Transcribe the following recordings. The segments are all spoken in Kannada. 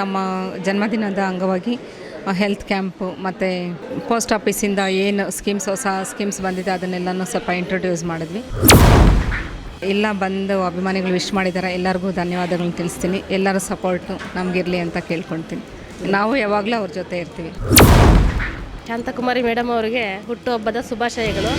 ನಮ್ಮ ಜನ್ಮದಿನದ ಅಂಗವಾಗಿ ಹೆಲ್ತ್ ಕ್ಯಾಂಪು ಮತ್ತು ಪೋಸ್ಟ್ ಆಫೀಸಿಂದ ಏನು ಸ್ಕೀಮ್ಸ್ ಹೊಸ ಸ್ಕೀಮ್ಸ್ ಬಂದಿದೆ ಅದನ್ನೆಲ್ಲನೂ ಸ್ವಲ್ಪ ಇಂಟ್ರೊಡ್ಯೂಸ್ ಮಾಡಿದ್ವಿ. ಎಲ್ಲ ಬಂದು ಅಭಿಮಾನಿಗಳು ವಿಶ್ ಮಾಡಿದ್ದಾರೆ ಎಲ್ಲರಿಗೂ ಧನ್ಯವಾದಗಳನ್ನ ತಿಳಿಸ್ತೀನಿ. ಎಲ್ಲರ ಸಪೋರ್ಟು ನಮಗಿರಲಿ ಅಂತ ಕೇಳ್ಕೊಳ್ತೀನಿ ನಾವು ಯಾವಾಗಲೂ ಅವ್ರ ಜೊತೆ ಇರ್ತೀವಿ. ಶಾಂತಕುಮಾರಿ ಮೇಡಮ್ ಅವರಿಗೆ ಹುಟ್ಟುಹಬ್ಬದ ಶುಭಾಶಯಗಳು.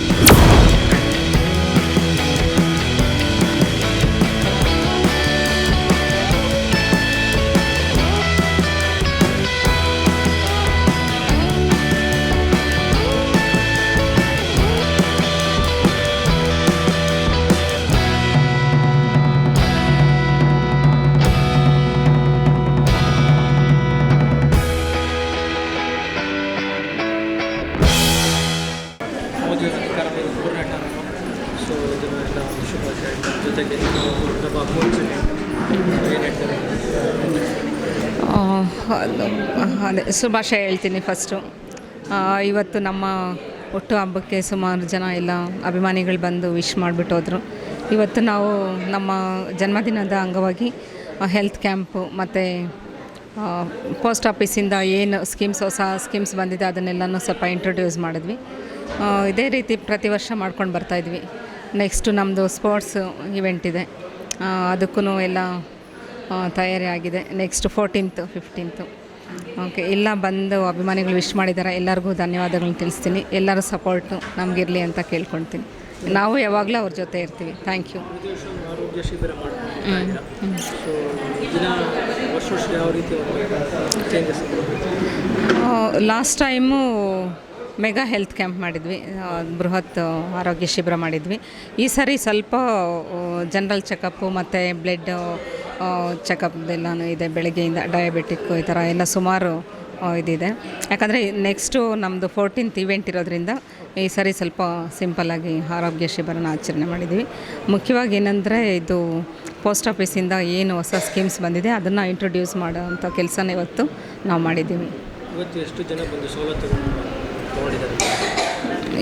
ಇದನ್ನೆಲ್ಲ ಶುಭಾಶಯ ಜೊತೆಗೆ ಅದು ಶುಭಾಶಯ ಹೇಳ್ತೀನಿ ಫಸ್ಟು ಇವತ್ತು ನಮ್ಮ ಒಟ್ಟು ಹಬ್ಬಕ್ಕೆ ಸುಮಾರು ಜನ ಎಲ್ಲ ಅಭಿಮಾನಿಗಳು ಬಂದು ವಿಶ್ ಮಾಡಿಬಿಟ್ಟು ಹೋದರು. ಇವತ್ತು ನಾವು ನಮ್ಮ ಜನ್ಮದಿನದ ಅಂಗವಾಗಿ ಹೆಲ್ತ್ ಕ್ಯಾಂಪು ಮತ್ತು ಪೋಸ್ಟ್ ಆಫೀಸಿಂದ ಏನು ಸ್ಕೀಮ್ಸ್ ಹೊಸ ಸ್ಕೀಮ್ಸ್ ಬಂದಿದೆ ಅದನ್ನೆಲ್ಲನೂ ಸ್ವಲ್ಪ ಇಂಟ್ರೊಡ್ಯೂಸ್ ಮಾಡಿದ್ವಿ. ಇದೇ ರೀತಿ ಪ್ರತಿ ವರ್ಷ ಮಾಡ್ಕೊಂಡು ಬರ್ತಾಯಿದ್ವಿ ನೆಕ್ಸ್ಟು ನಮ್ಮದು ಸ್ಪೋರ್ಟ್ಸ್ ಇವೆಂಟ್ ಇದೆ. ಅದಕ್ಕೂ ಎಲ್ಲ ತಯಾರಿ ಆಗಿದೆ ನೆಕ್ಸ್ಟ್ ಫೋರ್ಟೀನ್ತು ಫಿಫ್ಟೀನ್ತು ಓಕೆ ಎಲ್ಲ ಬಂದು ಅಭಿಮಾನಿಗಳು ವಿಶ್ ಮಾಡಿದ್ದಾರೆ. ಎಲ್ಲರಿಗೂ ಧನ್ಯವಾದಗಳನ್ನ ತಿಳಿಸ್ತೀನಿ. ಎಲ್ಲರ ಸಪೋರ್ಟು ನಮಗಿರಲಿ ಅಂತ ಕೇಳ್ಕೊಳ್ತೀನಿ. ನಾವು ಯಾವಾಗಲೂ ಅವ್ರ ಜೊತೆ ಇರ್ತೀವಿ. Thank you last time mega health camp ಮಾಡಿದ್ವಿ. ಬೃಹತ್ ಆರೋಗ್ಯ ಶಿಬಿರ ಮಾಡಿದ್ವಿ. ಈ ಸರಿ ಸ್ವಲ್ಪ ಜನರಲ್ ಚೆಕಪ್ಪು ಮತ್ತು ಬ್ಲಡ್ ಚೆಕಪ್ ಎಲ್ಲನೂ ಇದೆ. ಬೆಳಗ್ಗೆಯಿಂದ ಡಯಾಬಿಟಿಕ್ಕು ಈ ಥರ ಎಲ್ಲ ಸುಮಾರು ಇದಿದೆ. ಯಾಕಂದರೆ ನೆಕ್ಸ್ಟು ನಮ್ಮದು ಫೋರ್ಟೀನ್ತ್ ಇವೆಂಟ್ ಇರೋದ್ರಿಂದ ಈ ಸರಿ ಸ್ವಲ್ಪ ಸಿಂಪಲ್ಲಾಗಿ ಆರೋಗ್ಯ ಶಿಬಿರನ ಆಚರಣೆ ಮಾಡಿದ್ವಿ. ಮುಖ್ಯವಾಗಿ ಏನಂದರೆ ಇದು ಪೋಸ್ಟ್ ಆಫೀಸಿಂದ ಏನು ಹೊಸ ಸ್ಕೀಮ್ಸ್ ಬಂದಿದೆ ಅದನ್ನು ಇಂಟ್ರೊಡ್ಯೂಸ್ ಮಾಡೋ ಅಂಥ ಕೆಲಸನ ಇವತ್ತು ನಾವು ಮಾಡಿದ್ದೀವಿ. ಇವತ್ತು ಎಷ್ಟು ಜನ ಬಂದು ಸವಲತ್ತು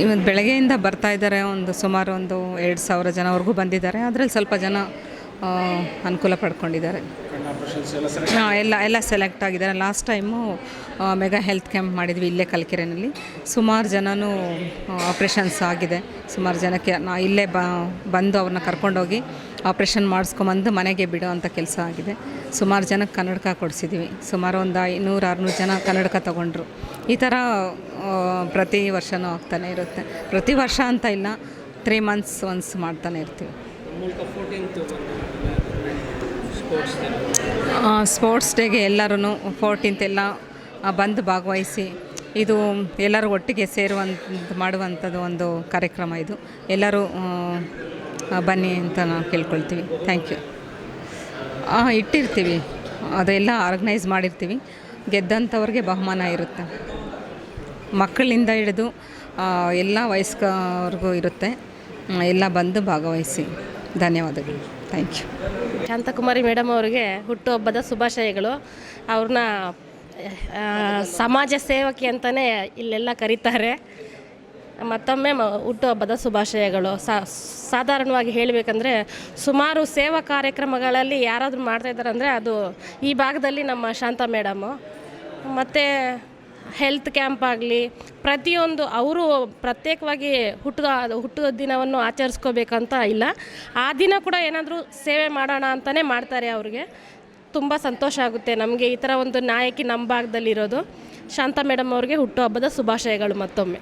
ಇವತ್ತು ಬೆಳಗ್ಗೆಯಿಂದ ಬರ್ತಾ ಇದ್ದಾರೆ ಒಂದು ಸುಮಾರು ಒಂದು ಎರಡು ಸಾವಿರ ಜನವರೆಗೂ ಬಂದಿದ್ದಾರೆ. ಅದರಲ್ಲಿ ಸ್ವಲ್ಪ ಜನ ಅನುಕೂಲ ಪಡ್ಕೊಂಡಿದ್ದಾರೆ. ಹಾಂ ಎಲ್ಲ ಎಲ್ಲ ಸೆಲೆಕ್ಟ್ ಆಗಿದ್ದಾರೆ. Last time mega health camp ಮಾಡಿದ್ವಿ ಇಲ್ಲೇ ಕಲ್ಕೆರೆನಲ್ಲಿ. ಸುಮಾರು ಜನನೂ ಆಪ್ರೇಷನ್ಸ್ ಆಗಿದೆ. ಸುಮಾರು ಜನಕ್ಕೆ ನಾ ಇಲ್ಲೇ ಬ ಬಂದು ಅವ್ರನ್ನ ಕರ್ಕೊಂಡೋಗಿ ಆಪ್ರೇಷನ್ ಮಾಡಿಸ್ಕೊಂಬಂದು ಮನೆಗೆ ಬಿಡೋ ಅಂಥ ಕೆಲಸ ಆಗಿದೆ. ಸುಮಾರು ಜನಕ್ಕೆ ಕನ್ನಡಕ ಕೊಡಿಸಿದ್ವಿ. ಸುಮಾರು ಒಂದು ಐನೂರು ಆರುನೂರು ಜನ ಕನ್ನಡಕ ತೊಗೊಂಡ್ರು. ಈ ಥರ ಪ್ರತಿ ವರ್ಷವೂ ಆಗ್ತಾನೆ ಇರುತ್ತೆ. ಪ್ರತಿ ವರ್ಷ ಅಂತ ಇಲ್ಲ ತ್ರೀ ಮಂತ್ಸ್ ಒನ್ಸ್ ಮಾಡ್ತಾನೆ ಇರ್ತೀವಿ. ಸ್ಪೋರ್ಟ್ಸ್ ಡೇಗೆ ಎಲ್ಲರೂ ಫೋರ್ಟೀನ್ತ್ ಎಲ್ಲ ಬಂದು ಭಾಗವಹಿಸಿ ಇದು ಎಲ್ಲರೂ ಒಟ್ಟಿಗೆ ಸೇರುವಂಥ ಮಾಡುವಂಥದ್ದು ಒಂದು ಕಾರ್ಯಕ್ರಮ ಇದು. ಎಲ್ಲರೂ ಬನ್ನಿ ಅಂತ ನಾವು ಕೇಳ್ಕೊಳ್ತೀವಿ. ಥ್ಯಾಂಕ್ ಯು ಇಟ್ಟಿರ್ತೀವಿ. ಅದೆಲ್ಲ ಆರ್ಗನೈಸ್ ಮಾಡಿರ್ತೀವಿ. ಗೆದ್ದಂಥವ್ರಿಗೆ ಬಹುಮಾನ ಇರುತ್ತೆ. ಮಕ್ಕಳಿಂದ ಹಿಡಿದು ಎಲ್ಲ ವಯಸ್ಕರಿಗೂ ಇರುತ್ತೆ. ಎಲ್ಲ ಬಂದು ಭಾಗವಹಿಸಿ. ಧನ್ಯವಾದಗಳು. ಥ್ಯಾಂಕ್ ಯು ಶಾಂತಕುಮಾರಿ ಮೇಡಮ್ ಅವರಿಗೆ ಹುಟ್ಟುಹಬ್ಬದ ಶುಭಾಶಯಗಳು. ಅವ್ರನ್ನ ಸಮಾಜ ಸೇವಕಿ ಅಂತಲೇ ಇಲ್ಲೆಲ್ಲ ಕರೀತಾರೆ. ಮತ್ತೊಮ್ಮೆ ಹುಟ್ಟುಹಬ್ಬದ ಶುಭಾಶಯಗಳು. ಸಾಧಾರಣವಾಗಿ ಹೇಳಬೇಕಂದ್ರೆ, ಸುಮಾರು ಸೇವಾ ಕಾರ್ಯಕ್ರಮಗಳಲ್ಲಿ ಯಾರಾದರೂ ಮಾಡ್ತಾಯಿದ್ದಾರೆ ಅಂದರೆ ಅದು ಈ ಭಾಗದಲ್ಲಿ ನಮ್ಮ ಶಾಂತ ಮೇಡಮು. ಮತ್ತು ಹೆಲ್ತ್ ಕ್ಯಾಂಪ್ ಆಗಲಿ, ಪ್ರತಿಯೊಂದು ಅವರು ಪ್ರತ್ಯೇಕವಾಗಿ ಹುಟ್ಟು ಹುಟ್ಟುವ ದಿನವನ್ನು ಆಚರಿಸ್ಕೋಬೇಕಂತ ಇಲ್ಲ. ಆ ದಿನ ಕೂಡ ಏನಾದರೂ ಸೇವೆ ಮಾಡೋಣ ಅಂತಲೇ ಮಾಡ್ತಾರೆ ಅವ್ರಿಗೆ. ತುಂಬ ಸಂತೋಷ ಆಗುತ್ತೆ ನಮಗೆ ಈ ಥರ ಒಂದು ನಾಯಕಿ ನಮ್ಮ ಭಾಗದಲ್ಲಿರೋದು. ಶಾಂತಾ ಮೇಡಮ್ ಅವ್ರಿಗೆ ಹುಟ್ಟುಹಬ್ಬದ ಶುಭಾಶಯಗಳು ಮತ್ತೊಮ್ಮೆ.